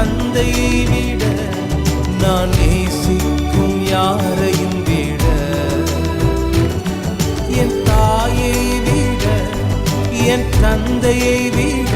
தந்தையை விட நான் நேசிக்கும் யாரையும் விட என் தாயை விட என் தந்தையை விட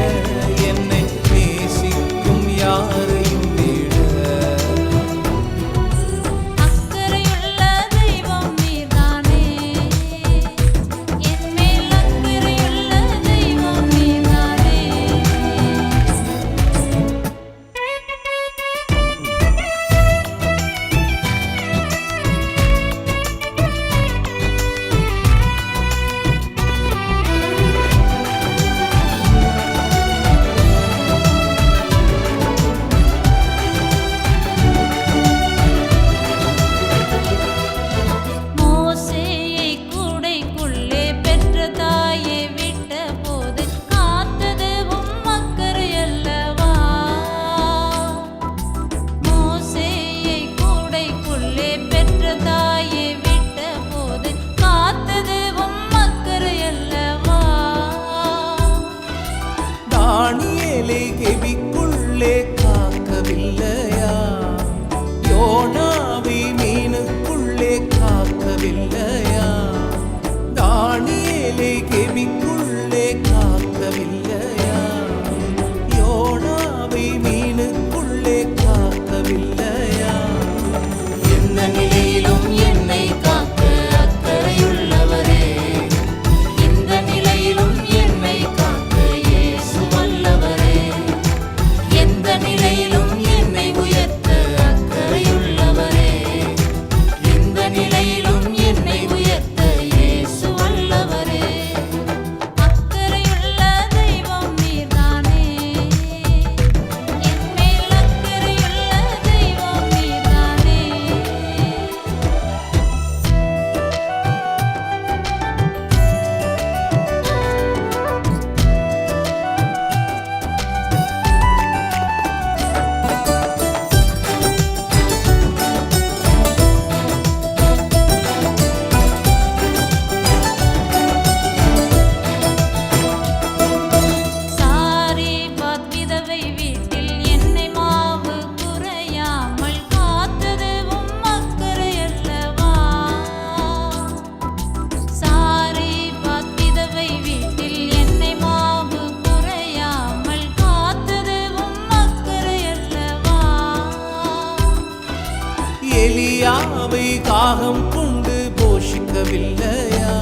எலியாவை காகம் கொண்டு போஷிக்கவில்லையா?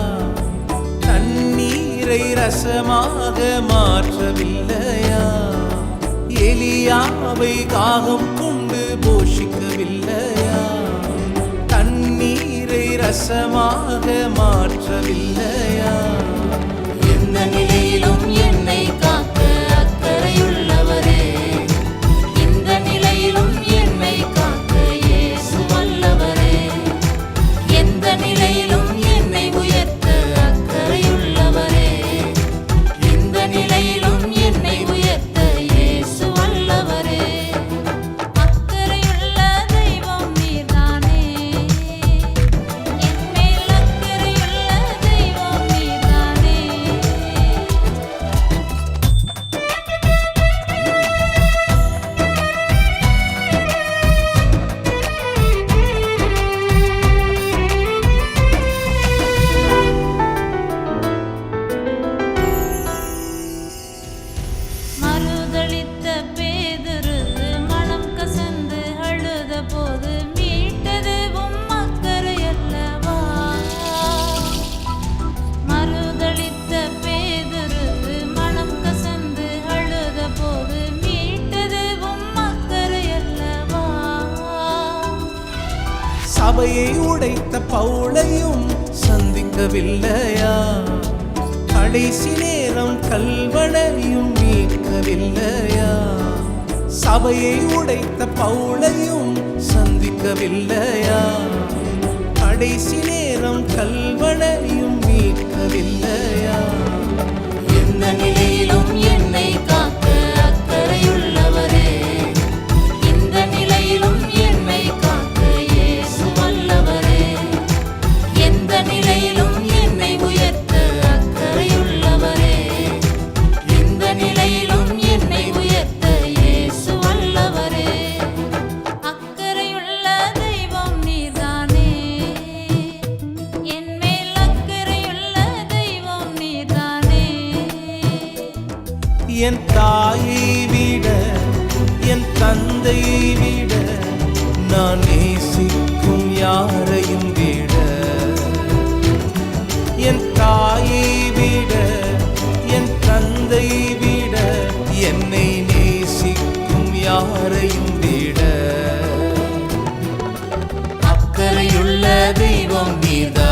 தண்ணீரை ரசமாக மாற்றவில்லையா? எலியாவை காகம் கொண்டு போஷிக்கவில்லையா? தண்ணீரை ரசமாக மாற்றவில்லையா? என்ன சபையை உடைத்த பவுளையும் சந்திக்கவில்லையா? கடைசி நேரம் கல்வனையும் மீட்கவில்லையா? சபையை உடைத்த பவுளையும் சந்திக்கவில்லையா? கடைசி நேரம் கல்வனையும் மீட்கவில்லையா? என் தாயை விட என் தந்தை விட நான் நேசிக்கும் யாரையும் விட. என் தாயை விட என் தந்தை விட என்னை நேசிக்கும் யாரையும் விட. அக்கறையுள்ள தெய்வம் நீதான்.